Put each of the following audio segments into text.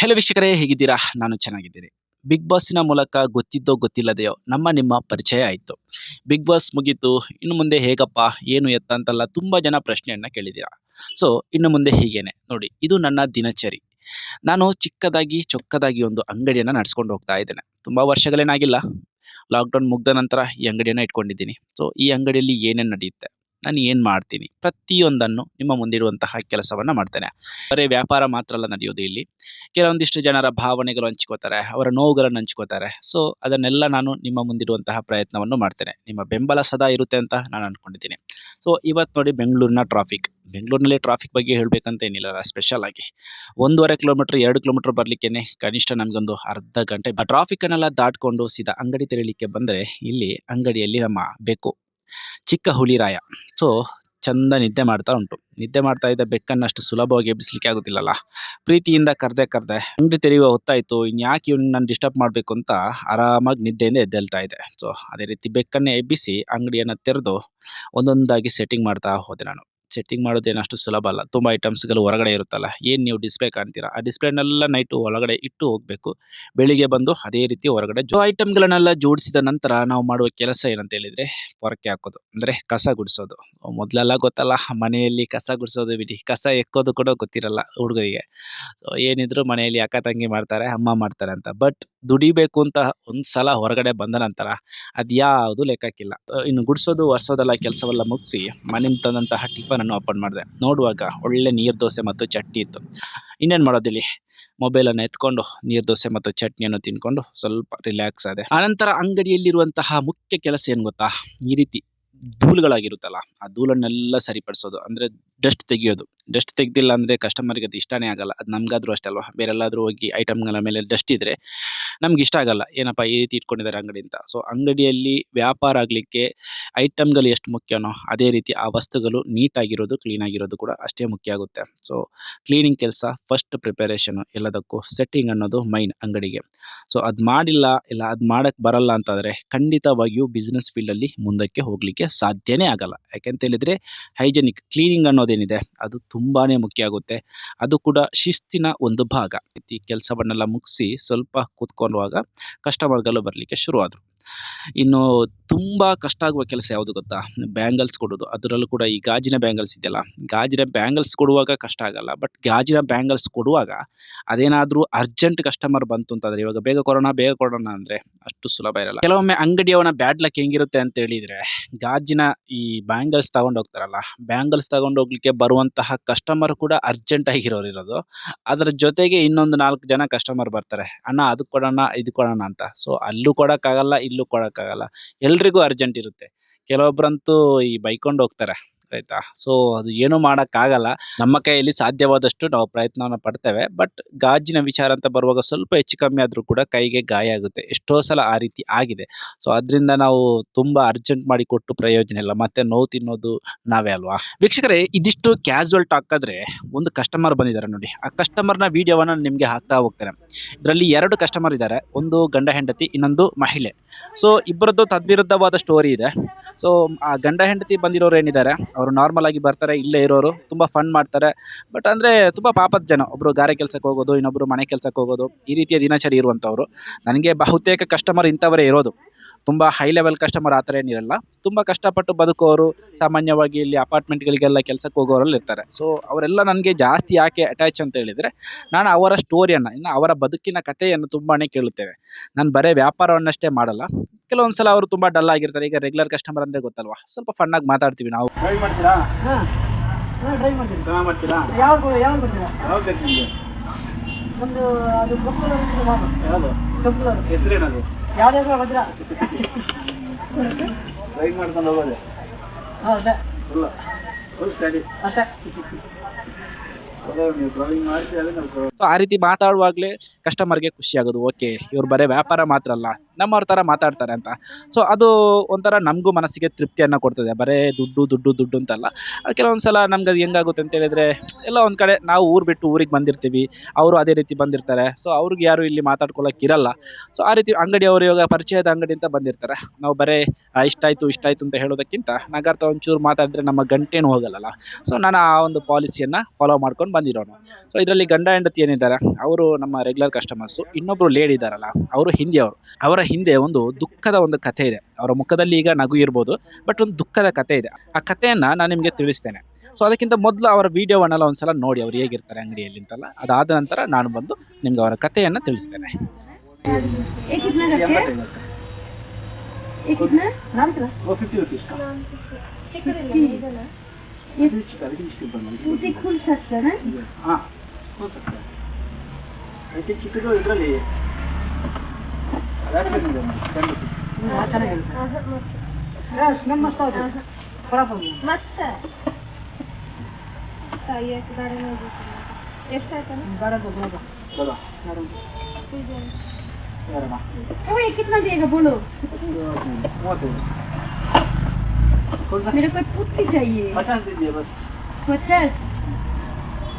Hello ವೀಕ್ಷಕರೇ, ಹೇಗಿದ್ದೀರಾ? ನಾನು ಚೆನ್ನಾಗಿದ್ದೀನಿ. ಬಿಗ್ ಬಾಸ್ನ ಮೂಲಕ ಗೊತ್ತಿದ್ದೋ ಗೊತ್ತಿಲ್ಲದೆಯೋ ನಮ್ಮ ನಿಮ್ಮ ಪರಿಚಯ ಆಯಿತು. ಬಿಗ್ ಬಾಸ್ ಮುಗೀತು, ಇನ್ನು ಮುಂದೆ ಹೇಗಪ್ಪ, ಏನು ಎತ್ತ ಅಂತಲ್ಲ ತುಂಬ ಜನ ಪ್ರಶ್ನೆಯನ್ನು ಕೇಳಿದ್ದೀರಾ? ಸೊ ಇನ್ನು ಮುಂದೆ ಹೀಗೇನೆ. ನೋಡಿ, ಇದು ನನ್ನ ದಿನಚರಿ. ನಾನು ಚಿಕ್ಕದಾಗಿ, ಚೊಕ್ಕದಾಗಿ ಒಂದು ಅಂಗಡಿಯನ್ನು ನಡೆಸ್ಕೊಂಡು ಹೋಗ್ತಾ ಇದ್ದೇನೆ. ತುಂಬ ವರ್ಷಗಳೇನಾಗಿಲ್ಲ. ಲಾಕ್ಡೌನ್ ಮುಗ್ದ ನಂತರ ಈ ಅಂಗಡಿಯನ್ನು ಇಟ್ಕೊಂಡಿದ್ದೀನಿ. ಸೊ ಈ ಅಂಗಡಿಯಲ್ಲಿ ಏನೇನು ನಡೆಯುತ್ತೆ? ನಾನು ಏನು ಮಾಡ್ತೀನಿ? ಪ್ರತಿಯೊಂದನ್ನು ನಿಮ್ಮ ಮುಂದಿರುವಂತಹ ಕೆಲಸವನ್ನು ಮಾಡ್ತೇನೆ. ಬರೀ ವ್ಯಾಪಾರ ಮಾತ್ರ ಅಲ್ಲ ನಡೆಯೋದು ಇಲ್ಲಿ. ಕೆಲವೊಂದಿಷ್ಟು ಜನರ ಭಾವನೆಗಳು ಹಂಚ್ಕೋತಾರೆ, ಅವರ ನೋವುಗಳನ್ನು ಹಂಚ್ಕೋತಾರೆ. ಸೊ ಅದನ್ನೆಲ್ಲ ನಾನು ನಿಮ್ಮ ಮುಂದಿರುವಂತಹ ಪ್ರಯತ್ನವನ್ನು ಮಾಡ್ತೇನೆ. ನಿಮ್ಮ ಬೆಂಬಲ ಸದಾ ಇರುತ್ತೆ ಅಂತ ನಾನು ಅಂದ್ಕೊಂಡಿದ್ದೀನಿ ಸೊ ಇವತ್ತು ನೋಡಿ ಬೆಂಗಳೂರಿನ ಟ್ರಾಫಿಕ್ ಬೆಂಗಳೂರಿನಲ್ಲಿ ಟ್ರಾಫಿಕ್ ಬಗ್ಗೆ ಹೇಳಬೇಕಂತ ಏನಿಲ್ಲ ಸ್ಪೆಷಲ್ ಆಗಿ. ಒಂದೂವರೆ ಕಿಲೋಮೀಟ್ರ್ ಎರಡು ಕಿಲೋಮೀಟ್ರ್ ಬರಲಿಕ್ಕೆ ಕನಿಷ್ಠ ನಮಗೊಂದು ಅರ್ಧ ಗಂಟೆ. ಟ್ರಾಫಿಕ್ ಅನ್ನೆಲ್ಲ ದಾಟ್ಕೊಂಡು ಸೀದಾ ಅಂಗಡಿ ತೆರೀಲಿಕ್ಕೆ ಬಂದರೆ ಇಲ್ಲಿ ಅಂಗಡಿಯಲ್ಲಿ ನಮ್ಮ ಬೇಕು ಚಿಕ್ಕ ಹುಲಿರಾಯ ಸೊ, ಚಂದ ನಿದ್ದೆ ಮಾಡ್ತಾ ಉಂಟು. ನಿದ್ದೆ ಮಾಡ್ತಾ ಇದ್ದ ಬೆಕ್ಕನ್ನು ಅಷ್ಟು ಸುಲಭವಾಗಿ ಎಬ್ಬಿಸ್ಲಿಕ್ಕೆ ಆಗೋದಿಲ್ಲಲ್ಲ. ಪ್ರೀತಿಯಿಂದ ಕರೆದೆ ಕರೆದೆ ಅಂಗಡಿ ತೆರೆಯುವ ಹೊತ್ತಾಯಿತು ಇನ್ಯಾಕೆ ಇವ್ನು ನಾನು ಡಿಸ್ಟರ್ಬ್ ಮಾಡಬೇಕು ಅಂತ ಆರಾಮಾಗಿ ನಿದ್ದೆಯಿಂದ ಎದ್ದೇಳ್ತಾ ಇದೆ ಸೊ, ಅದೇ ರೀತಿ ಬೆಕ್ಕನ್ನೇ ಎಬ್ಬಿಸಿ ಅಂಗಡಿಯನ್ನು ತೆರೆದು ಒಂದೊಂದಾಗಿ ಸೆಟ್ಟಿಂಗ್ ಮಾಡ್ತಾ ಹೋದೆ ನಾನು. ಸೆಟ್ಟಿಂಗ್ ಮಾಡೋದೇನು ಅಷ್ಟು ಸುಲಭ ಅಲ್ಲ. ತುಂಬ ಐಟಮ್ಸ್ಗಳು ಹೊರಗಡೆ ಇರುತ್ತಲ್ಲ. ಏನು ನೀವು ಡಿಸ್ಪ್ಲೇ ಕಾಣ್ತೀರಾ? ಆ ಡಿಸ್ಪ್ಲೇನೆಲ್ಲ ನೈಟು ಒಳಗಡೆ ಇಟ್ಟು ಹೋಗಬೇಕು. ಬೆಳಿಗ್ಗೆ ಬಂದು ಅದೇ ರೀತಿ ಹೊರಗಡೆ ಜೋ ಐಟಮ್ಗಳನ್ನೆಲ್ಲ ಜೋಡಿಸಿದ ನಂತರ ನಾವು ಮಾಡುವ ಕೆಲಸ ಏನಂತ ಹೇಳಿದರೆ ಹೊರಕೆ ಹಾಕೋದು. ಅಂದರೆ ಕಸ ಗುಡಿಸೋದು. ಮೊದಲೆಲ್ಲ ಗೊತ್ತಲ್ಲ, ಮನೆಯಲ್ಲಿ ಕಸ ಗುಡಿಸೋದು ಬಿಡಿ. ಕಸ ಎಕ್ಕೋದು ಕೂಡ ಗೊತ್ತಿರಲ್ಲ ಹುಡುಗರಿಗೆ. ಏನಿದ್ರು ಮನೆಯಲ್ಲಿ ಅಕ್ಕ ತಂಗಿ ಮಾಡ್ತಾರೆ, ಅಮ್ಮ ಮಾಡ್ತಾರೆ ಅಂತ. ಬಟ್ ದುಡಿಬೇಕು ಅಂತ ಒಂದು ಸಲ ಹೊರಗಡೆ ಬಂದ ನಂತರ ಅದ್ಯಾವುದು ಲೆಕ್ಕಕ್ಕಿಲ್ಲ. ಇನ್ನು ಗುಡಿಸೋದು, ಒರೆಸೋದೆಲ್ಲ ಕೆಲಸವೆಲ್ಲ ಮುಗಿಸಿ ಮನೆಯಿಂದ ತಂದಂತಹ ಟಿಫನನ್ನು ಓಪನ್ ಮಾಡಿದೆ. ನೋಡುವಾಗ ಒಳ್ಳೆ ನೀರು ದೋಸೆ ಮತ್ತು ಚಟ್ನಿ ಇತ್ತು. ಇನ್ನೇನು ಮಾಡೋದಿಲ್ಲಿ? ಮೊಬೈಲನ್ನು ಎತ್ಕೊಂಡು ನೀರು ದೋಸೆ ಮತ್ತು ಚಟ್ನಿಯನ್ನು ತಿನ್ಕೊಂಡು ಸ್ವಲ್ಪ ರಿಲ್ಯಾಕ್ಸ್ ಆದೆ. ಆನಂತರ ಅಂಗಡಿಯಲ್ಲಿರುವಂತಹ ಮುಖ್ಯ ಕೆಲಸ ಏನು ಗೊತ್ತಾ? ಈ ರೀತಿ ಧೂಳುಗಳಾಗಿರುತ್ತಲ್ಲ ಆ ಧೂಳನ್ನೆಲ್ಲ ಸರಿಪಡಿಸೋದು. ಅಂದರೆ ಡಸ್ಟ್ ತೆಗಿಯೋದು. ಡಸ್ಟ್ ತೆಗ್ದಿಲ್ಲ ಅಂದರೆ ಕಸ್ಟಮರ್ಗೆ ಅದು ಇಷ್ಟನೇ ಆಗಲ್ಲ. ಅದು ನಮಗಾದ್ರೂ ಅಷ್ಟೇ ಅಲ್ವಾ? ಬೇರೆಲ್ಲಾದರೂ ಹೋಗಿ ಐಟಮ್ಗಳ ಮೇಲೆ ಡಸ್ಟ್ ಇದ್ದರೆ ನಮ್ಗೆ ಇಷ್ಟ ಆಗಲ್ಲ. ಏನಪ್ಪ ಈ ರೀತಿ ಇಟ್ಕೊಂಡಿದ್ದಾರೆ ಅಂಗಡಿ ಅಂತ. ಸೊ ಅಂಗಡಿಯಲ್ಲಿ ವ್ಯಾಪಾರ ಆಗಲಿಕ್ಕೆ ಐಟಮ್ಗಳು ಎಷ್ಟು ಮುಖ್ಯನೋ ಅದೇ ರೀತಿ ಆ ವಸ್ತುಗಳು ನೀಟಾಗಿರೋದು ಕ್ಲೀನಾಗಿರೋದು ಕೂಡ ಅಷ್ಟೇ ಮುಖ್ಯ ಆಗುತ್ತೆ. ಸೊ ಕ್ಲೀನಿಂಗ್ ಕೆಲಸ ಫಸ್ಟ್ ಪ್ರಿಪರೇಷನು ಎಲ್ಲದಕ್ಕೂ ಸೆಟ್ಟಿಂಗ್ ಅನ್ನೋದು ಮೈನ್ ಅಂಗಡಿಗೆ. ಸೊ ಅದು ಮಾಡಿಲ್ಲ, ಇಲ್ಲ ಅದು ಮಾಡೋಕ್ಕೆ ಬರಲ್ಲ ಅಂತಂದರೆ ಖಂಡಿತವಾಗಿಯೂ ಬಿಸ್ನೆಸ್ ಫೀಲ್ಡಲ್ಲಿ ಮುಂದಕ್ಕೆ ಹೋಗಲಿಕ್ಕೆ ಸಾಧ್ಯನೇ ಆಗಲ್ಲ. ಯಾಕೆಂತ ಹೇಳಿದರೆ ಹೈಜೆನಿಕ್ ಕ್ಲೀನಿಂಗ್ ಅನ್ನೋದೇನಿದೆ, ಅದು ತುಂಬಾ ಮುಖ್ಯ ಆಗುತ್ತೆ. ಅದು ಕೂಡ ಶಿಸ್ತಿನ ಒಂದು ಭಾಗ. ಈ ಕೆಲಸವನ್ನೆಲ್ಲ ಮುಗಿಸಿ ಸ್ವಲ್ಪ ಕೂತ್ಕೊಳ್ಳುವಾಗ ಕಸ್ಟಮರ್ಗಳು ಬರಲಿಕ್ಕೆ ಶುರುವಾದರು. ಇನ್ನು ತುಂಬ ಕಷ್ಟ ಆಗುವ ಕೆಲಸ ಯಾವುದು ಗೊತ್ತಾ? ಬ್ಯಾಂಗಲ್ಸ್ ಕೊಡೋದು. ಅದರಲ್ಲೂ ಕೂಡ ಈ ಗಾಜಿನ ಬ್ಯಾಂಗಲ್ಸ್ ಇದೆಯಲ್ಲ? ಗಾಜಿನ ಬ್ಯಾಂಗಲ್ಸ್ ಕೊಡುವಾಗ ಕಷ್ಟ ಆಗಲ್ಲ. ಬಟ್ ಗಾಜಿನ ಬ್ಯಾಂಗಲ್ಸ್ ಕೊಡುವಾಗ ಅದೇನಾದರೂ ಅರ್ಜೆಂಟ್ ಕಸ್ಟಮರ್ ಬಂತು ಅಂತಂದರೆ, ಇವಾಗ ಬೇಗ ಕೊಡೋಣ ಬೇಗ ಕೊಡೋಣ ಅಂದರೆ ಅಷ್ಟು ಸುಲಭ ಇರಲ್ಲ. ಕೆಲವೊಮ್ಮೆ ಅಂಗಡಿಯವನ ಬ್ಯಾಡ್ ಲಕ್ ಹೆಂಗಿರುತ್ತೆ ಅಂತ ಹೇಳಿದರೆ, ಗಾಜಿನ ಈ ಬ್ಯಾಂಗಲ್ಸ್ ತಗೊಂಡು ಹೋಗ್ತಾರಲ್ಲ, ಬ್ಯಾಂಗಲ್ಸ್ ಹೋಗ್ಲಿಕ್ಕೆ ಬರುವಂತಹ ಕಸ್ಟಮರ್ ಕೂಡ ಅರ್ಜೆಂಟ್ ಆಗಿರೋರು ಇರೋದು. ಅದರ ಜೊತೆಗೆ ಇನ್ನೊಂದು ನಾಲ್ಕು ಜನ ಕಸ್ಟಮರ್ ಬರ್ತಾರೆ. ಅಣ್ಣ, ಅದು ಕೊಡೋಣ, ಇದು ಕೊಡೋಣ ಅಂತ. ಸೊ ಅಲ್ಲೂ ಕೊಡೋಕ್ಕಾಗಲ್ಲ, ಇಲ್ಲೂ ಕೊಡೋಕ್ಕಾಗಲ್ಲ. ಎಲ್ರಿಗೂ ಅರ್ಜೆಂಟ್ ಇರುತ್ತೆ. ಕೆಲವೊಬ್ಬರಂತೂ ಈ ಬೈಕೊಂಡು ಹೋಗ್ತಾರೆ. ಆಯಿತಾ? ಸೊ ಅದು ಏನೂ ಮಾಡೋಕ್ಕಾಗಲ್ಲ. ನಮ್ಮ ಕೈಯಲ್ಲಿ ಸಾಧ್ಯವಾದಷ್ಟು ನಾವು ಪ್ರಯತ್ನವನ್ನು ಪಡ್ತೇವೆ. ಬಟ್ ಗಾಜಿನ ವಿಚಾರ ಅಂತ ಬರುವಾಗ ಸ್ವಲ್ಪ ಹೆಚ್ಚು ಕಮ್ಮಿ ಆದರೂ ಕೂಡ ಕೈಗೆ ಗಾಯ ಆಗುತ್ತೆ. ಎಷ್ಟೋ ಸಲ ಆ ರೀತಿ ಆಗಿದೆ. ಸೊ ಅದರಿಂದ ನಾವು ತುಂಬ ಅರ್ಜೆಂಟ್ ಮಾಡಿ ಕೊಟ್ಟು ಪ್ರಯೋಜನ ಇಲ್ಲ. ಮತ್ತೆ ನೋವು ತಿನ್ನೋದು ನಾವೇ ಅಲ್ವಾ? ವೀಕ್ಷಕರೇ, ಇದಿಷ್ಟು ಕ್ಯಾಶುವಲ್ ಟಾಕ್ ಆದರೆ ಒಂದು ಕಸ್ಟಮರ್ ಬಂದಿದ್ದಾರೆ ನೋಡಿ. ಆ ಕಸ್ಟಮರ್ನ ವೀಡಿಯೋವನ್ನು ನಿಮಗೆ ಹಾಕ್ತಾ ಹೋಗ್ತಾರೆ ಇದರಲ್ಲಿ ಎರಡು ಕಸ್ಟಮರ್ ಇದ್ದಾರೆ. ಒಂದು ಗಂಡ, ಹೆಂಡತಿ, ಇನ್ನೊಂದು ಮಹಿಳೆ. ಸೊ ಇಬ್ಬರದ್ದು ತದ್ವಿರುದ್ಧವಾದ ಸ್ಟೋರಿ ಇದೆ. ಸೊ ಆ ಗಂಡ, ಹೆಂಡತಿ ಬಂದಿರೋರು ಏನಿದ್ದಾರೆ? ಅವರು ನಾರ್ಮಲ್ ಆಗಿ ಬರ್ತಾರೆ, ಇಲ್ಲೇ ಇರೋರು, ತುಂಬ ಫನ್ ಮಾಡ್ತಾರೆ. ಬಟ್ ಅಂದರೆ ತುಂಬ ಪಾಪದ ಜನ. ಒಬ್ಬರು ಗಾರೆ ಕೆಲಸಕ್ಕೆ ಹೋಗೋದು ಇನ್ನೊಬ್ಬರು ಮನೆ ಕೆಲಸಕ್ಕೆ ಹೋಗೋದು, ಈ ರೀತಿಯ ದಿನಚರಿ ಇರುವಂಥವ್ರು ನನಗೆ ಬಹುತೇಕ ಕಸ್ಟಮರ್ ಇಂಥವರೇ ಇರೋದು. ತುಂಬ ಹೈ ಲೆವೆಲ್ ಕಸ್ಟಮರ್ ಆ ಥರ ಏನಿರಲ್ಲ. ತುಂಬ ಕಷ್ಟಪಟ್ಟು ಬದುಕೋರು ಸಾಮಾನ್ಯವಾಗಿ ಇಲ್ಲಿ ಅಪಾರ್ಟ್ಮೆಂಟ್ಗಳಿಗೆಲ್ಲ ಕೆಲಸಕ್ಕೆ ಹೋಗೋರಲ್ಲಿ ಇರ್ತಾರೆ. ಸೊ ಅವರೆಲ್ಲ ನನಗೆ ಜಾಸ್ತಿ ಯಾಕೆ ಅಟ್ಯಾಚ್ ಅಂತ ಹೇಳಿದರೆ ನಾನು ಅವರ ಸ್ಟೋರಿಯನ್ನು ಇನ್ನು ಅವರ ಬದುಕಿನ ಕಥೆಯನ್ನು ತುಂಬಾ ಕೇಳುತ್ತೇವೆ. ನಾನು ಬರೀ ವ್ಯಾಪಾರವನ್ನಷ್ಟೇ ಮಾಡಲ್ಲ. ಕೆಲವೊಂದು ಸಲ ಅವರು ತುಂಬ ಡಲ್ ಆಗಿರ್ತಾರೆ. ಈಗ ರೆಗ್ಯುಲರ್ ಕಸ್ಟಮರ್ ಅಂದರೆ ಗೊತ್ತಲ್ವಾ? ಸ್ವಲ್ಪ ಫನ್ನಾಗಿ ಮಾತಾಡ್ತೀವಿ ನಾವು. ಟ್ರೈ ಮಾಡ್ತೀರಾ? ಯಾವ್ದಾದ್ರು ಮಾಡ್ಕೊಂಡು ಹೋಗೋದೆ. ಫುಲ್ ಫುಲ್ ಸ್ಟಡಿ ಅಷ್ಟೇ ಆ ರೀತಿ ಮಾತಾಡುವಾಗಲೇ ಕಸ್ಟಮರ್ಗೆ ಖುಷಿ ಆಗೋದು ಓಕೆ ಇವ್ರು ಬರೀ ವ್ಯಾಪಾರ ಮಾತ್ರ ಅಲ್ಲ. ನಮ್ಮವ್ರ ಥರ ಮಾತಾಡ್ತಾರೆ ಅಂತ. ಸೊ ಅದು ಒಂಥರ ನಮಗೂ ಮನಸ್ಸಿಗೆ ತೃಪ್ತಿಯನ್ನು ಕೊಡ್ತದೆ. ಬರೇ ದುಡ್ಡು ದುಡ್ಡು ದುಡ್ಡು ಅಂತಲ್ಲ ಕೆಲವೊಂದು ಸಲ ನಮ್ಗೆ ಅದು ಹೆಂಗಾಗುತ್ತೆ ಅಂತ ಹೇಳಿದ್ರೆ, ಎಲ್ಲ ಒಂದು ಕಡೆ ನಾವು ಊರು ಬಿಟ್ಟು ಊರಿಗೆ ಬಂದಿರ್ತೀವಿ. ಅವರು ಅದೇ ರೀತಿ ಬಂದಿರ್ತಾರೆ. ಸೊ ಅವ್ರಿಗೆ ಯಾರು ಇಲ್ಲಿ ಮಾತಾಡ್ಕೊಳ್ಳೋಕೆ ಇರಲ್ಲ. ಸೊ ಆ ರೀತಿ ಅಂಗಡಿಯವರು ಇವಾಗ ಪರಿಚಯದ ಅಂಗಡಿ ಅಂತ ಬಂದಿರ್ತಾರೆ. ನಾವು ಬರೇ ಇಷ್ಟಾಯಿತು ಇಷ್ಟಾಯ್ತು ಅಂತ ಹೇಳೋದಕ್ಕಿಂತ ನಗಾರ್ಥ ಒಂಚೂರು ಮಾತಾಡಿದ್ರೆ ನಮ್ಮ ಗಂಟೇನು ಹೋಗಲ್ಲ ಸೊ ನಾನು ಆ ಒಂದು ಪಾಲಿಸಿಯನ್ನು ಫಾಲೋ ಮಾಡ್ಕೊಂಡು ಬಂದಿರೋನು. ಸೊ ಇದರಲ್ಲಿ ಗಂಡ ಹೆಂಡತಿ ಏನಿದ್ದಾರೆ? ಅವರು ನಮ್ಮ ರೆಗ್ಯುಲರ್ ಕಸ್ಟಮರ್ಸು ಇನ್ನೊಬ್ರು ಲೇಡಿ ಇದ್ದಾರಲ್ಲ. ಅವರು ಹಿಂದಿಯವರು. ಅವರ ಹಿಂದೆ ಒಂದು ದುಃಖದ ಒಂದು ಕಥೆ ಇದೆ ಅವರ ಮುಖದಲ್ಲಿ ಈಗ ನಗು ಇರ್ಬೋದು ಬಟ್ ಒಂದು ದುಃಖದ ಕಥೆ ಇದೆ ಆ ಕಥೆಯನ್ನು ನಾನು ನಿಮಗೆ ತಿಳಿಸ್ತೇನೆ ಸೊ ಅದಕ್ಕಿಂತ ಮೊದಲು ಅವರ ವೀಡಿಯೋವನ್ನೆಲ್ಲ ಒಂದು ಸಲ ನೋಡಿ ಅವ್ರು ಹೇಗಿರ್ತಾರೆ ಅಂಗಡಿಯಲ್ಲಿ ಅಂತಲ್ಲ ಅದಾದ ನಂತರ ನಾನು ಬಂದು ನಿಮ್ಗೆ ಅವರ ಕಥೆಯನ್ನು ತಿಳಿಸ್ತೇನೆ ಚಿಕ್ಕದು ಇದರಲ್ಲಿ ಚೆನ್ನಾಗಿರುತ್ತೆ ಸ್ಮೆಲ್ ಮಸ್ತ್ ಆಗುತ್ತೆ ಬರಪ್ಪ मस्त ಎಷ್ಟಾಯ್ತಾನೆ ಗಾಡಿ ಬರಪ್ಪ ಬಲ ಯಾರಣ್ಣ ओ ये कितना देगा बोलो ಮೂವತ್ತೈದು कौन सा मेरे को पुट्टी चाहिए पचास दीजिए बस पचास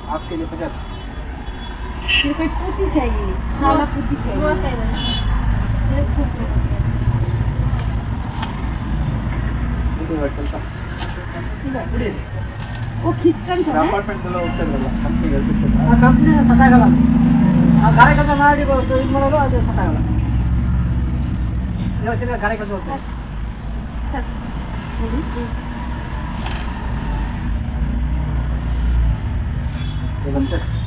आपके लिए पचास मेरे को पुट्टी चाहिए काला पुट्टी चाहिए ಇದು ಸ್ವಲ್ಪ वो खिचकन था ना ಅಪಾರ್ಟ್ಮೆಂಟ್ ಎಲ್ಲ ಹೋಗ್ತಾರಲ್ಲ ಕಂಪ್ನಿಗೆ ಆ ಕಂಪ್ನಿ ಸತ್ತಾಗಲ್ಲ ಆ ಗಾರೆ ಕೆಲಸ ಮಾಡಿ ಇದು ಮಾಡೋದು ಅದು ಸತ್ತಾಗಲ್ಲ ಇವತ್ತಿನ ಗಾರೆ ಕೆಲಸ ಹೋಗ್ತಾರೆ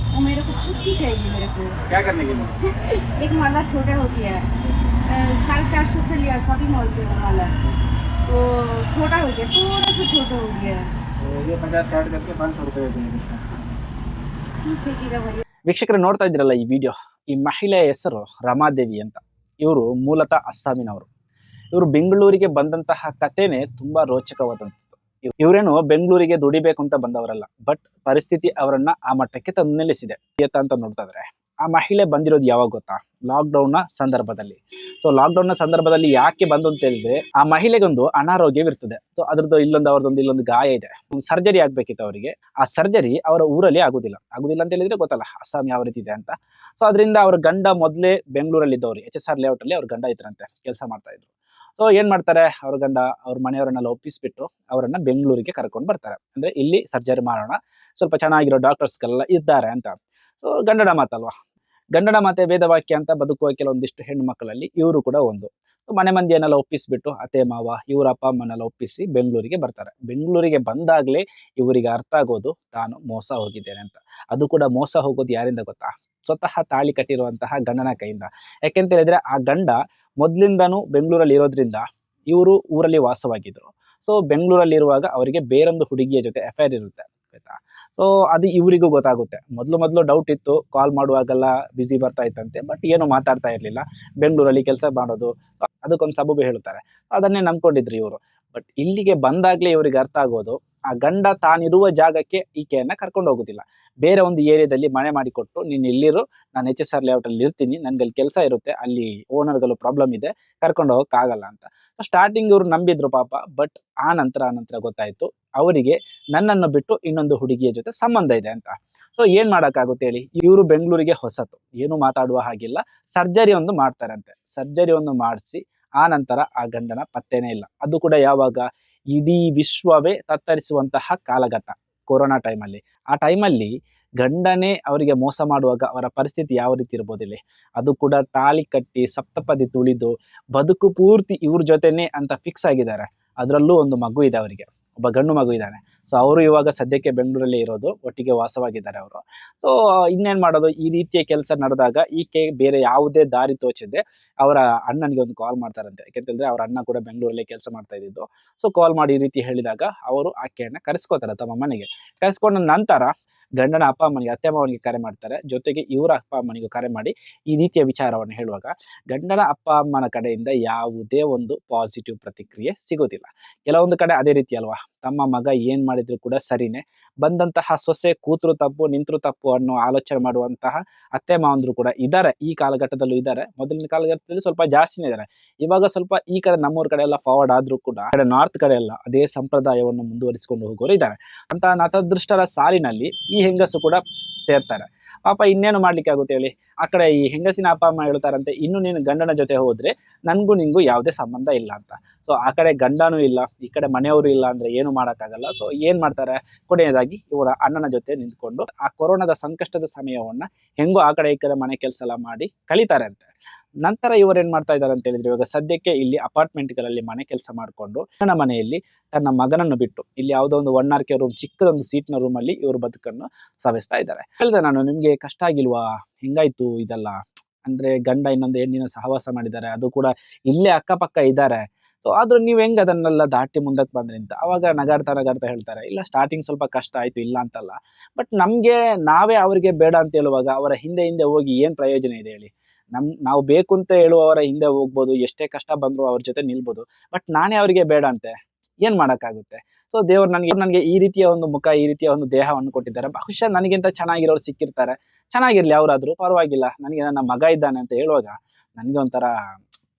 वो मेरे को पुट्टी चाहिए मेरे को क्या करने के लिए एक माला छोटा होती है अ, साढ़े चार सौ से लिया शॉपिंग मॉल पे वो माला तो छोटा हो गया थोड़ा सा छोटा हो गया तो ये पचास साठ करके पाँच सौ रुपये देंगे इसका ठीक है गिरा भैया ವೀಕ್ಷಕರು ನೋಡ್ತಾ ಇದ್ರಲ್ಲ ಈ ವಿಡಿಯೋ ಈ ಮಹಿಳೆಯ ಹೆಸರು ರಮಾದೇವಿ ಅಂತ ಇವರು ಮೂಲತಃ ಅಸ್ಸಾಮಿನವರು ಇವರು ಬೆಂಗಳೂರಿಗೆ ಬಂದಂತಹ ಕಥೆನೇ ತುಂಬಾ ರೋಚಕವಾದಂಥದ್ದು ಇವ್- ಇವರೇನು ಬೆಂಗಳೂರಿಗೆ ದುಡಿಬೇಕು ಅಂತ ಬಂದವರಲ್ಲ ಬಟ್ ಪರಿಸ್ಥಿತಿ ಅವರನ್ನ ಆ ಮಟ್ಟಕ್ಕೆ ತಂದು ನಿಲ್ಲಿಸಿದೆ ಏತ ಅಂತ ನೋಡ್ತಾ ಇದ್ರೆ ಆ ಮಹಿಳೆ ಬಂದಿರೋದು ಯಾವಾಗ ಗೊತ್ತಾ? ಲಾಕ್ಡೌನ್ನ ಸಂದರ್ಭದಲ್ಲಿ. ಸೊ ಲಾಕ್ಡೌನ್ನ ಸಂದರ್ಭದಲ್ಲಿ ಯಾಕೆ ಬಂದು ಅಂತ ಹೇಳಿದ್ರೆ, ಆ ಮಹಿಳೆಗೊಂದು ಅನಾರೋಗ್ಯವಿರ್ತದೆ. ಸೊ ಅದ್ರದ್ದು ಇಲ್ಲೊಂದು, ಅವ್ರದ್ದೊಂದು ಇಲ್ಲೊಂದು ಗಾಯ ಇದೆ. ಒಂದು ಸರ್ಜರಿ ಆಗ್ಬೇಕಿತ್ತು ಅವರಿಗೆ. ಆ ಸರ್ಜರಿ ಅವರ ಊರಲ್ಲಿ ಆಗುದಿಲ್ಲ. ಆಗುದಿಲ್ಲ ಅಂತ ಹೇಳಿದ್ರೆ ಗೊತ್ತಲ್ಲ, ಅಸ್ಸಾಂ ಯಾವ ರೀತಿ ಇದೆ ಅಂತ. ಸೊ ಅದರಿಂದ ಅವ್ರ ಗಂಡ ಮೊದಲೇ ಬೆಂಗಳೂರಲ್ಲಿ ಇದ್ದವ್ರು ಎಚ್ ಎಸ್ ಆರ್ ಲೇಔಟ್ ಅಲ್ಲಿ ಅವ್ರ ಗಂಡ ಇದ್ರಂತೆ, ಕೆಲಸ ಮಾಡ್ತಾ ಇದ್ರು. ಸೊ ಏನ್ ಮಾಡ್ತಾರೆ? ಅವ್ರ ಗಂಡ ಅವ್ರ ಮನೆಯವರನ್ನೆಲ್ಲ ಒಪ್ಪಿಸ್ಬಿಟ್ಟು ಅವರನ್ನ ಬೆಂಗಳೂರಿಗೆ ಕರ್ಕೊಂಡು ಬರ್ತಾರೆ. ಅಂದ್ರೆ ಇಲ್ಲಿ ಸರ್ಜರಿ ಮಾಡೋಣ. ಸ್ವಲ್ಪ ಚೆನ್ನಾಗಿರೋ ಡಾಕ್ಟರ್ಸ್ಗೆಲ್ಲ ಇದ್ದಾರೆ ಅಂತ. ಸೊ ಗಂಡನ ಮಾತಲ್ವಾ? ಗಂಡನ ಮಾತೆ ವೇದವಾಕ್ಯ ಅಂತ ಬದುಕುವ ಕೆಲವೊಂದಿಷ್ಟು ಹೆಣ್ಣು ಮಕ್ಕಳಲ್ಲಿ ಇವರು ಕೂಡ ಒಂದು. ಮನೆ ಮಂದಿಯನ್ನೆಲ್ಲ ಒಪ್ಪಿಸ್ಬಿಟ್ಟು ಅತ್ತೆ, ಮಾವ, ಇವರ ಅಪ್ಪ ಅಮ್ಮನೆಲ್ಲ ಒಪ್ಪಿಸಿ ಬೆಂಗಳೂರಿಗೆ ಬರ್ತಾರೆ. ಬೆಂಗಳೂರಿಗೆ ಬಂದಾಗಲೇ ಇವರಿಗೆ ಅರ್ಥ ಆಗೋದು, ತಾನು ಮೋಸ ಹೋಗಿದ್ದೇನೆ ಅಂತ. ಅದು ಕೂಡ ಮೋಸ ಹೋಗೋದು ಯಾರಿಂದ ಗೊತ್ತಾ? ಸ್ವತಃ ತಾಳಿ ಕಟ್ಟಿರುವಂತಹ ಗಂಡನ ಕೈಯಿಂದ. ಯಾಕೆಂತ ಹೇಳಿದ್ರೆ ಆ ಗಂಡ ಮೊದ್ಲಿಂದನೂ ಬೆಂಗಳೂರಲ್ಲಿ ಇರೋದ್ರಿಂದ ಇವರು ಊರಲ್ಲಿ ವಾಸವಾಗಿದ್ರು. ಸೊ ಬೆಂಗಳೂರಲ್ಲಿ ಇರುವಾಗ ಅವರಿಗೆ ಬೇರೊಂದು ಹುಡುಗಿಯ ಜೊತೆ ಎಫೈರ್ ಇರುತ್ತೆ ಆಯ್ತಾ ಸೊ ಅದು ಇವರಿಗೂ ಗೊತ್ತಾಗುತ್ತೆ. ಮೊದಲು ಮೊದಲು ಡೌಟ್ ಇತ್ತು. ಕಾಲ್ ಮಾಡುವಾಗೆಲ್ಲ ಬಿಸಿ ಬರ್ತಾ ಇತ್ತಂತೆ ಬಟ್ ಏನು ಮಾತಾಡ್ತಾ ಇರಲಿಲ್ಲ. ಬೆಂಗಳೂರಲ್ಲಿ ಕೆಲಸ ಮಾಡೋದು, ಅದಕ್ಕೊಂದು ಸಬೂಬು ಹೇಳ್ತಾರೆ. ಅದನ್ನೇ ನಂಬ್ಕೊಂಡಿದ್ರು ಇವರು. ಬಟ್ ಇಲ್ಲಿಗೆ ಬಂದಾಗಲೇ ಇವರಿಗೆ ಅರ್ಥ ಆಗೋದು, ಆ ಗಂಡ ತಾನಿರುವ ಜಾಗಕ್ಕೆ ಈಕೆಯನ್ನು ಕರ್ಕೊಂಡು ಹೋಗೋದಿಲ್ಲ. ಬೇರೆ ಒಂದು ಏರಿಯಾದಲ್ಲಿ ಮನೆ ಮಾಡಿಕೊಟ್ಟು ನೀನು ಇಲ್ಲಿರು, ನಾನು ಎಚ್ ಎಸ್ ಆರ್ ಲೇಔಟಲ್ಲಿ ಇರ್ತೀನಿ ನನ್ಗೆ ಅಲ್ಲಿ ಕೆಲಸ ಇರುತ್ತೆ, ಅಲ್ಲಿ ಓನರ್ಗಳು ಪ್ರಾಬ್ಲಮ್ ಇದೆ, ಕರ್ಕೊಂಡು ಹೋಗೋಕ್ಕಾಗಲ್ಲ ಅಂತ. ಸ್ಟಾರ್ಟಿಂಗ್ ಇವರು ನಂಬಿದ್ರು ಪಾಪ ಬಟ್ ಆ ನಂತರ ಆ ನಂತರ ಗೊತ್ತಾಯ್ತು. ಅವರಿಗೆ ನನ್ನನ್ನು ಬಿಟ್ಟು ಇನ್ನೊಂದು ಹುಡುಗಿಯ ಜೊತೆ ಸಂಬಂಧ ಇದೆ ಅಂತ. ಸೊ ಏನ್ ಮಾಡೋಕ್ಕಾಗುತ್ತೆ ಹೇಳಿ? ಇವರು ಬೆಂಗಳೂರಿಗೆ ಹೊಸತು. ಏನು ಮಾತಾಡುವ ಹಾಗಿಲ್ಲ. ಸರ್ಜರಿ ಒಂದು ಮಾಡ್ತಾರಂತೆ. ಸರ್ಜರಿ ಒಂದು ಮಾಡಿಸಿ, ಆ ನಂತರ ಆ ಗಂಡನ ಪತ್ತೆನೇ ಇಲ್ಲ. ಅದು ಕೂಡ ಯಾವಾಗ? ಇಡೀ ವಿಶ್ವವೇ ತತ್ತರಿಸುವಂತಹ ಕಾಲಘಟ್ಟ ಕೊರೋನಾ ಟೈಮಲ್ಲಿ. ಆ ಟೈಮಲ್ಲಿ ಗಂಡನೇ ಅವರಿಗೆ ಮೋಸ ಮಾಡುವಾಗ ಅವರ ಪರಿಸ್ಥಿತಿ ಯಾವ ರೀತಿ ಇರ್ಬೋದಿಲ್ಲ? ಅದು ಕೂಡ ತಾಳಿ ಕಟ್ಟಿ, ಸಪ್ತಪದಿ ತುಳಿದು, ಬದುಕು ಪೂರ್ತಿ ಇವ್ರ ಜೊತೆನೆ ಅಂತ ಫಿಕ್ಸ್ ಆಗಿದ್ದಾರೆ. ಅದರಲ್ಲೂ ಒಂದು ಮಗು ಇದೆ ಅವರಿಗೆ. ಒಬ್ಬ ಗಂಡು ಮಗು ಇದ್ದಾನೆ. ಸೊ ಅವರು ಇವಾಗ ಸದ್ಯಕ್ಕೆ ಬೆಂಗಳೂರಲ್ಲಿ ಇರೋದು, ಒಟ್ಟಿಗೆ ವಾಸವಾಗಿದ್ದಾರೆ ಅವರು. ಸೊ ಇನ್ನೇನು ಮಾಡೋದು? ಈ ರೀತಿಯ ಕೆಲಸ ನಡೆದಾಗ ಈಕೆ ಬೇರೆ ಯಾವುದೇ ದಾರಿ ತೋಚದೆ, ಅವರ ಅಣ್ಣನಿಗೆ ಒಂದು ಕಾಲ್ ಮಾಡ್ತಾರಂತೆ. ಯಾಕೆಂತಂದ್ರೆ ಅವರ ಅಣ್ಣ ಕೂಡ ಬೆಂಗಳೂರಲ್ಲೇ ಕೆಲಸ ಮಾಡ್ತಾ ಇದ್ದಿದ್ದು. ಸೊ ಕಾಲ್ ಮಾಡಿ ಈ ರೀತಿ ಹೇಳಿದಾಗ ಅವರು ಆಕೆಯನ್ನ ಕರೆಸ್ಕೋತಾರೆ ತಮ್ಮ ಮನೆಗೆ. ಕರೆಸ್ಕೊಂಡ ನಂತರ ಗಂಡನ ಅಪ್ಪ ಅಮ್ಮನಿಗೆ, ಅತ್ತೆ ಅಮ್ಮನಿಗೆ ಕರೆ ಮಾಡ್ತಾರೆ. ಜೊತೆಗೆ ಇವರ ಅಪ್ಪ ಅಮ್ಮನಿಗೂ ಕರೆ ಮಾಡಿ ಈ ರೀತಿಯ ವಿಚಾರವನ್ನು ಹೇಳುವಾಗ ಗಂಡನ ಅಪ್ಪ ಅಮ್ಮನ ಕಡೆಯಿಂದ ಯಾವುದೇ ಒಂದು ಪಾಸಿಟಿವ್ ಪ್ರತಿಕ್ರಿಯೆ ಸಿಗೋದಿಲ್ಲ. ಕೆಲವೊಂದು ಕಡೆ ಅದೇ ರೀತಿ ಅಲ್ವಾ? ತಮ್ಮ ಮಗ ಏನ್ ಮಾಡಿದ ಮಾಡಿದ್ರು ಕೂಡ ಸರಿನೇ. ಬಂದಂತಹ ಸೊಸೆ ಕೂತರು ತಪ್ಪು, ನಿಂತರು ತಪ್ಪು ಅನ್ನೋ ಆಲೋಚನೆ ಮಾಡುವಂತಹ ಅತ್ತೆ ಮಾವಂದ್ರು ಕೂಡ ಇದಾರೆ, ಈ ಕಾಲಘಟ್ಟದಲ್ಲೂ ಇದ್ದಾರೆ ಮೊದಲಿನ ಕಾಲಘಟ್ಟದಲ್ಲಿ ಸ್ವಲ್ಪ ಜಾಸ್ತಿನೇ ಇದ್ದಾರೆ ಇವಾಗ ಸ್ವಲ್ಪ ಈ ಕಡೆ ನಮ್ಮೂರ ಕಡೆ ಎಲ್ಲ ಫಾರ್ವರ್ಡ್ ಆದ್ರೂ ಕೂಡ ಕಡೆ ನಾರ್ತ್ ಕಡೆ ಎಲ್ಲ ಅದೇ ಸಂಪ್ರದಾಯವನ್ನು ಮುಂದುವರಿಸಿಕೊಂಡು ಹೋಗೋರು ಇದ್ದಾರೆ ಅಂತ ನತದೃಷ್ಟರ ಸಾಲಿನಲ್ಲಿ ಈ ಹೆಂಗಸು ಕೂಡ ಸೇರ್ತಾರೆ. ಪಾಪ ಇನ್ನೇನು ಮಾಡ್ಲಿಕ್ಕೆ ಆಗುತ್ತೆ ಹೇಳಿ? ಆ ಕಡೆ ಈ ಹೆಂಗಸಿನ ಅಪ್ಪ, ಅಮ್ಮ ಹೇಳ್ತಾರಂತೆ, ಇನ್ನು ನೀನು ಗಂಡನ ಜೊತೆ ಹೋದ್ರೆ ನನ್ಗೂ ನಿಂಗೂ ಯಾವುದೇ ಸಂಬಂಧ ಇಲ್ಲ ಅಂತ. ಸೊ ಆ ಕಡೆ ಗಂಡನೂ ಇಲ್ಲ, ಈ ಕಡೆ ಮನೆಯವರು ಇಲ್ಲ ಅಂದ್ರೆ ಏನು ಮಾಡೋಕ್ಕಾಗಲ್ಲ. ಸೊ ಏನ್ ಮಾಡ್ತಾರೆ? ಕೊನೆಯದಾಗಿ ಇವರ ಅಣ್ಣನ ಜೊತೆ ನಿಂತ್ಕೊಂಡು ಆ ಕೊರೋನಾದ ಸಂಕಷ್ಟದ ಸಮಯವನ್ನ ಹೆಂಗೋ ಆ ಕಡೆ ಈ ಕಡೆ ಮನೆ ಕೆಲಸ ಎಲ್ಲ ಮಾಡಿ ಕಳೀತಾರೆ ಅಂತೆ ನಂತರ ಇವರು ಏನ್ ಮಾಡ್ತಾ ಇದ್ದಾರೆ ಅಂತ ಹೇಳಿದ್ರೆ ಇವಾಗ ಸದ್ಯಕ್ಕೆ ಇಲ್ಲಿ ಅಪಾರ್ಟ್ಮೆಂಟ್ಗಳಲ್ಲಿ ಮನೆ ಕೆಲಸ ಮಾಡಿಕೊಂಡು ನನ್ನ ಮನೆಯಲ್ಲಿ ತನ್ನ ಮಗನನ್ನು ಬಿಟ್ಟು ಇಲ್ಲಿ ಯಾವುದೋ ಒಂದು ಒನ್ ಆರ್ ಕೆ ರೂಮ್ ಚಿಕ್ಕದೊಂದು ಸೀಟ್ನ ರೂಮಲ್ಲಿ ಇವರು ಬದುಕನ್ನು ಸವಿಸ್ತಾ ಇದ್ದಾರೆ. ಹೇಳಿದೆ ನಾನು, ನಿಮ್ಗೆ ಕಷ್ಟ ಆಗಿಲ್ವಾ? ಹೆಂಗಾಯ್ತು ಇದೆಲ್ಲ? ಅಂದ್ರೆ ಗಂಡ ಇನ್ನೊಂದು ಹೆಣ್ಣಿನ ಸಹವಾಸ ಮಾಡಿದ್ದಾರೆ, ಅದು ಕೂಡ ಇಲ್ಲೇ ಅಕ್ಕಪಕ್ಕ ಇದ್ದಾರೆ. ಸೊ ಆದ್ರೂ ನೀವು ಹೆಂಗ್ ಅದನ್ನೆಲ್ಲ ದಾಟಿ ಮುಂದಕ್ಕೆ ಬಂದ್ರಿ ಅಂತ? ಅವಾಗ ನಗಾಡ್ತಾ ನಗಾಡ್ತಾ ಹೇಳ್ತಾರೆ, ಇಲ್ಲ ಸ್ಟಾರ್ಟಿಂಗ್ ಸ್ವಲ್ಪ ಕಷ್ಟ ಆಯ್ತು, ಇಲ್ಲ ಅಂತಲ್ಲ. ಬಟ್ ನಮ್ಗೆ ನಾವೇ ಅವರಿಗೆ ಬೇಡ ಅಂತ ಹೇಳುವಾಗ ಅವರ ಹಿಂದೆ ಹಿಂದೆ ಹೋಗಿ ಏನ್ ಪ್ರಯೋಜನ ಇದೆ ಹೇಳಿ? ನಮ್, ನಾವು ಬೇಕು ಅಂತ ಹೇಳುವವರ ಹಿಂದೆ ಹೋಗ್ಬೋದು, ಎಷ್ಟೇ ಕಷ್ಟ ಬಂದ್ರು ಅವ್ರ ಜೊತೆ ನಿಲ್ಬೋದು ಬಟ್ ನಾನೇ ಅವರಿಗೆ ಬೇಡ ಅಂತೆ. ಏನ್ ಮಾಡಕ್ಕಾಗುತ್ತೆ? ಸೊ ದೇವ್ರು ನನಗೆ ನನಗೆ ಈ ರೀತಿಯ ಒಂದು ಮುಖ, ಈ ರೀತಿಯ ಒಂದು ದೇಹವನ್ನು ಕೊಟ್ಟಿದ್ದಾರೆ. ಬಹುಶಃ ನನಗಿಂತ ಚೆನ್ನಾಗಿರೋರು ಸಿಕ್ಕಿರ್ತಾರೆ. ಚೆನ್ನಾಗಿರ್ಲಿ ಅವರಾದ್ರೂ ಪರವಾಗಿಲ್ಲ. ನನಗೆ ನನ್ನ ಮಗ ಇದ್ದಾನೆ ಅಂತ ಹೇಳುವಾಗ, ನನಗೆ ಒಂಥರ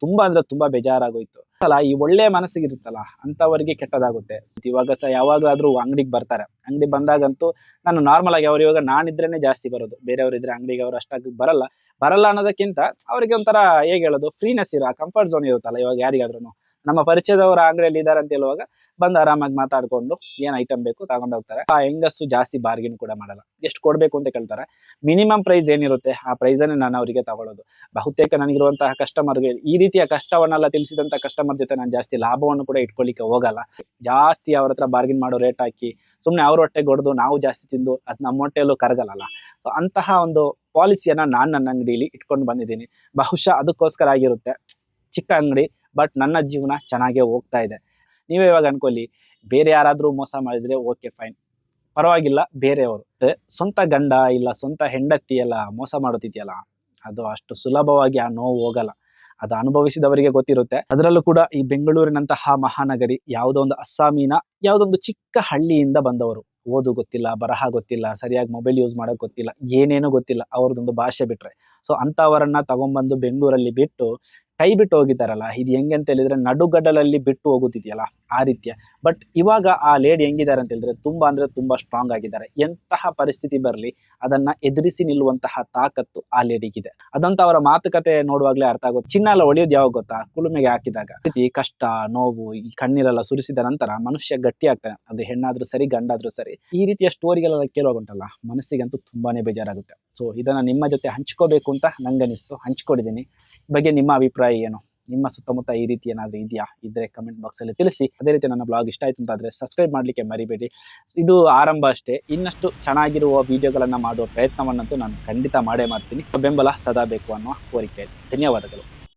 ತುಂಬಾ ಅಂದ್ರೆ ತುಂಬಾ ಬೇಜಾರಾಗೋಯ್ತು. ಅಲ್ಲ, ಈ ಒಳ್ಳೆ ಮನಸ್ಸಿಗಿರುತ್ತಲ್ಲ ಅಂತವರಿಗೆ ಕೆಟ್ಟದಾಗುತ್ತೆ. ಇವಾಗ ಸಹ ಯಾವಾಗಾದ್ರೂ ಅಂಗಡಿಗೆ ಬರ್ತಾರೆ. ಅಂಗಡಿ ಬಂದಾಗಂತೂ ನಾನು ನಾರ್ಮಲ್ ಆಗಿ ಅವ್ರು ಇವಾಗ ನಾನಿದ್ರೇನೆ ಜಾಸ್ತಿ ಬರೋದು. ಬೇರೆಯವರು ಇದ್ರೆ ಅಂಗಡಿಗೆ ಅವ್ರು ಅಷ್ಟಾಗಿ ಬರಲ್ಲ. ಬರಲ್ಲ ಅನ್ನೋದಕ್ಕಿಂತ ಅವರಿಗೆ ಒಂಥರ ಹೇಗೆ ಹೇಳೋದು ಫ್ರೀನೆಸ್ ಇರೋ ಕಂಫರ್ಟ್ ಝೋನ್ ಇರುತ್ತಲ್ಲ ಇವಾಗ ಯಾರಿಗಾದ್ರೂ ನಮ್ಮ ಪರಿಚಯದವರ ಅಂಗಡಿಯಲ್ಲಿ ಇದ್ದಾರೆ ಅಂತ ಹೇಳುವಾಗ ಬಂದು ಆರಾಮಾಗಿ ಮಾತಾಡ್ಕೊಂಡು ಏನ್ ಐಟಮ್ ಬೇಕು ತಗೊಂಡು ಹೋಗ್ತಾರೆ. ಆ ಹೆಂಗಸ್ಸು ಜಾಸ್ತಿ ಬಾರ್ಗಿನ್ ಕೂಡ ಮಾಡಲ್ಲ. ಎಷ್ಟು ಕೊಡ್ಬೇಕು ಅಂತ ಕೇಳ್ತಾರೆ. ಮಿನಿಮಮ್ ಪ್ರೈಸ್ ಏನಿರುತ್ತೆ, ಆ ಪ್ರೈಸ್ ಅನ್ನೇ ನಾನು ಅವರಿಗೆ ತಗೊಳ್ಳೋದು. ಬಹುತೇಕ ನನಗಿರುವಂತಹ ಕಸ್ಟಮರ್ಗೆ ಈ ರೀತಿಯ ಕಷ್ಟವನ್ನೆಲ್ಲ ತಿಳಿಸಿದಂತ ಕಸ್ಟಮರ್ ಜೊತೆ ನಾನು ಜಾಸ್ತಿ ಲಾಭವನ್ನು ಕೂಡ ಇಟ್ಕೊಳ್ಳಿಕ್ಕೆ ಹೋಗಲ್ಲ. ಜಾಸ್ತಿ ಅವ್ರ ಹತ್ರ ಬಾರ್ಗಿನ್ ಮಾಡೋ ರೇಟ್ ಹಾಕಿ ಸುಮ್ಮನೆ ಅವ್ರ ಹೊಟ್ಟೆ ಹೊಡೆದು ನಾವು ಜಾಸ್ತಿ ತಿಂದು ಅದು ನಮ್ಮ ಹೊಟ್ಟೆಯಲ್ಲೂ ಕರಗಲ್ಲ ಸೊ ಅಂತಹ ಒಂದು ಪಾಲಿಸಿಯನ್ನ ನಾನು ನನ್ನ ಅಂಗಡಿಯಲ್ಲಿ ಇಟ್ಕೊಂಡು ಬಂದಿದ್ದೀನಿ. ಬಹುಶಃ ಅದಕ್ಕೋಸ್ಕರ ಆಗಿರುತ್ತೆ. ಚಿಕ್ಕ ಅಂಗಡಿ ಬಟ್ ನನ್ನ ಜೀವನ ಚೆನ್ನಾಗೇ ಹೋಗ್ತಾ ಇದೆ. ನೀವೇ ಇವಾಗ ಅನ್ಕೊಳ್ಳಿ, ಬೇರೆ ಯಾರಾದರೂ ಮೋಸ ಮಾಡಿದರೆ ಓಕೆ, ಫೈನ್. ಪರವಾಗಿಲ್ಲ, ಬೇರೆಯವರು. ಸ್ವಂತ ಗಂಡ ಇಲ್ಲ, ಸ್ವಂತ ಹೆಂಡತಿ ಎಲ್ಲ ಮೋಸ ಮಾಡುತ್ತಿದೆಯಲ್ಲ ಅದು ಅಷ್ಟು ಸುಲಭವಾಗಿ ಆ ನೋವು ಹೋಗಲ್ಲ. ಅದು ಅನುಭವಿಸಿದವರಿಗೆ ಗೊತ್ತಿರುತ್ತೆ. ಅದರಲ್ಲೂ ಕೂಡ ಈ ಬೆಂಗಳೂರಿನಂತಹ ಮಹಾನಗರಿ ಯಾವುದೋ ಒಂದು ಅಸ್ಸಾಮಿನ, ಯಾವುದೋ ಒಂದು ಚಿಕ್ಕ ಹಳ್ಳಿಯಿಂದ ಬಂದವರು. ಓದು ಗೊತ್ತಿಲ್ಲ, ಬರಹ ಗೊತ್ತಿಲ್ಲ, ಸರಿಯಾಗಿ ಮೊಬೈಲ್ ಯೂಸ್ ಮಾಡೋಕೆ ಗೊತ್ತಿಲ್ಲ, ಏನೇನೂ ಗೊತ್ತಿಲ್ಲ, ಅವ್ರದ್ದೊಂದು ಭಾಷೆ ಬಿಟ್ಟರೆ ಸೊ ಅಂಥವರನ್ನ ತಗೊಂಬಂದು ಬೆಂಗಳೂರಲ್ಲಿ ಬಿಟ್ಟು ಕೈ ಬಿಟ್ಟು ಹೋಗಿದ್ದಾರಲ್ಲ, ಇದು ಹೆಂಗೆ ಅಂತ ಹೇಳಿದ್ರೆ ನಡುಗಡಲಲ್ಲಿ ಬಿಟ್ಟು ಹೋಗುತ್ತಿದೆಯಲ್ಲ ಆ ರೀತಿಯ. ಬಟ್ ಇವಾಗ ಆ ಲೇಡಿ ಹೆಂಗಿದ್ದಾರೆ ಅಂತ ಹೇಳಿದ್ರೆ ತುಂಬಾ ಅಂದ್ರೆ ತುಂಬಾ ಸ್ಟ್ರಾಂಗ್ ಆಗಿದ್ದಾರೆ. ಎಂತಹ ಪರಿಸ್ಥಿತಿ ಬರಲಿ, ಅದನ್ನ ಎದುರಿಸಿ ನಿಲ್ಲುವಂತಹ ತಾಕತ್ತು ಆ ಲೇಡಿಗಿದೆ ಅದಂತ ಅವರ ಮಾತುಕತೆ ನೋಡುವಾಗಲೇ ಅರ್ಥ ಆಗುತ್ತೆ. ಚಿನ್ನ ಎಲ್ಲ ಒಳಿಯೋದು ಯಾವಾಗ ಗೊತ್ತಾ? ಕುಲುಮೆಗೆ ಹಾಕಿದಾಗ. ಪ್ರತಿ ಕಷ್ಟ, ನೋವು, ಈ ಕಣ್ಣೀರೆಲ್ಲ ಸುರಿಸಿದ ನಂತರ ಮನುಷ್ಯ ಗಟ್ಟಿ ಆಗ್ತಾನೆ. ಅದು ಹೆಣ್ಣಾದ್ರೂ ಸರಿ, ಗಂಡಾದ್ರೂ ಸರಿ. ಈ ರೀತಿಯ ಸ್ಟೋರಿಗೆಲ್ಲ ಕೇಳುವಾಗ ಉಂಟಲ್ಲ, ಮನಸ್ಸಿಗಂತೂ ತುಂಬಾನೇ ಬೇಜಾರಾಗುತ್ತೆ. ಸೊ ಇದನ್ನ ನಿಮ್ಮ ಜೊತೆ ಹಂಚ್ಕೋಬೇಕು ಅಂತ ನಂಗನಿಸ್ತು ಹಂಚ್ಕೊಂಡಿದ್ದೀನಿ ಬಗ್ಗೆ ನಿಮ್ಮ ಅಭಿಪ್ರಾಯ ಏನು? ನಿಮ್ಮ ಸುತ್ತಮುತ್ತ ಈ ರೀತಿ ಏನಾದರೂ ಇದೆಯಾ? ಇದ್ರೆ ಕಮೆಂಟ್ ಬಾಕ್ಸಲ್ಲಿ ತಿಳಿಸಿ. ಅದೇ ರೀತಿ ನನ್ನ ಬ್ಲಾಗ್ ಇಷ್ಟ ಆಯ್ತು ಅಂತಾದರೆ ಸಬ್ಸ್ಕ್ರೈಬ್ ಮಾಡಲಿಕ್ಕೆ ಮರಿಬೇಡಿ. ಇದು ಆರಂಭ ಅಷ್ಟೇ. ಇನ್ನಷ್ಟು ಚೆನ್ನಾಗಿರುವ ವಿಡಿಯೋಗಳನ್ನು ಮಾಡುವ ಪ್ರಯತ್ನವನ್ನಂತೂ ನಾನು ಖಂಡಿತ ಮಾಡೇ ಮಾಡ್ತೀನಿ. ಬೆಂಬಲ ಸದಾ ಬೇಕು ಅನ್ನುವ ಕೋರಿಕೆ. ಧನ್ಯವಾದಗಳು.